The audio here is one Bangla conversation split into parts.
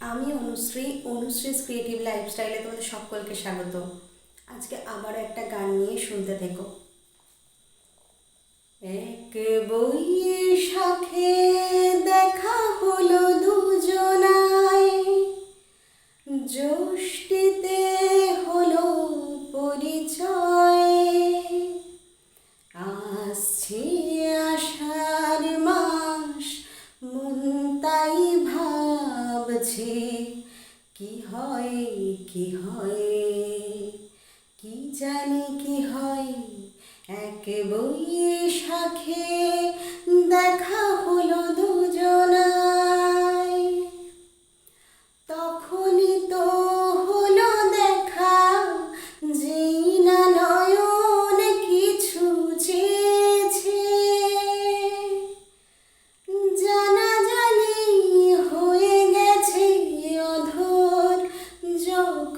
আমি অনুশ্রী, অনুশ্রীস ক্রিয়েটিভ লাইফস্টাইলে তোমাদের সকলকে স্বাগত। আজকে আবারও একটা গান নিয়ে শুনতে থেকো। এক বইয়ে কি হয় কি হয়? কি জানি কি হয়? এক বইয়ে শাখে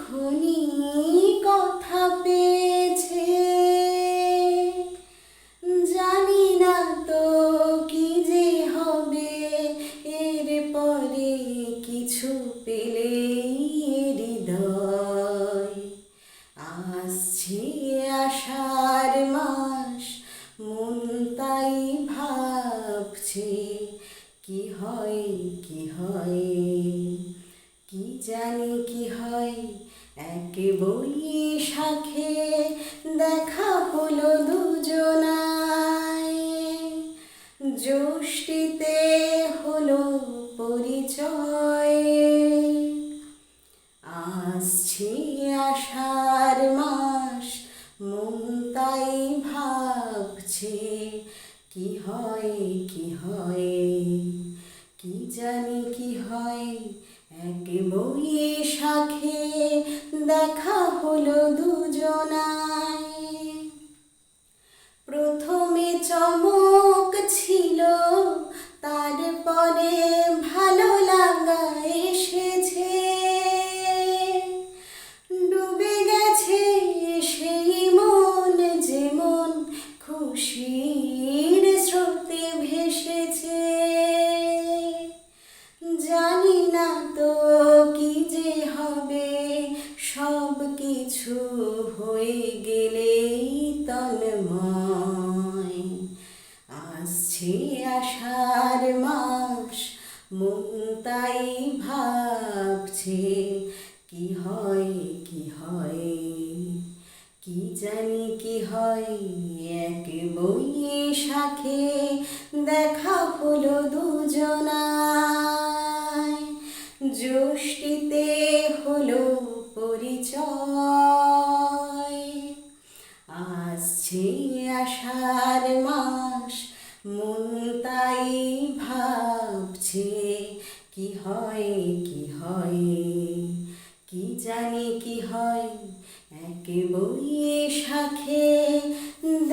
যখনই কথা পেয়েছে। জানি না তো কি যে হবে, এর পরে কিছু পেলেই হৃদয়। আসছে আষাঢ় মাস, মন তাই ভাবছে, কি হয় কি হয়? কি জানি কি হয়? এক বইয়ে শাখে দেখা হলো দুজনায়। জ্যৈষ্ঠীতে হলো পরিচয়। আসছে আষাঢ় মাস, মন তাই ভাবছে, কি হয় কি হয়? কি জানি কি হয়? হয়ে গেলেই তন্ময়। আসছে আষাঢ় মাস, মন তাই ভাবছে, কি হয় কি হয়? কি জানি কি হয়? এক বইয়ে শাখে দেখা হলো দুজনায়। জ্যৈষ্ঠীতে হলো পরিচয়। হয়, কি হয়? কি জানি কি হয়? এক বইয়ে শাখে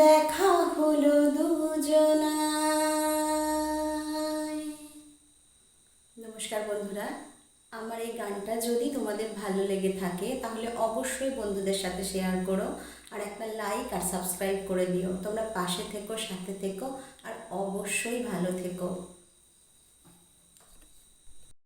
দেখা হলো দুজনায় নমস্কার বন্ধুরা, আমার এই গানটা যদি তোমাদের ভালো লেগে থাকে, তাহলে অবশ্যই বন্ধুদের সাথে শেয়ার করো আর একটা লাইক আর সাবস্ক্রাইব করে দিও। তোমরা পাশে থেকো, সাথে থেকো আর অবশ্যই ভালো থেকো।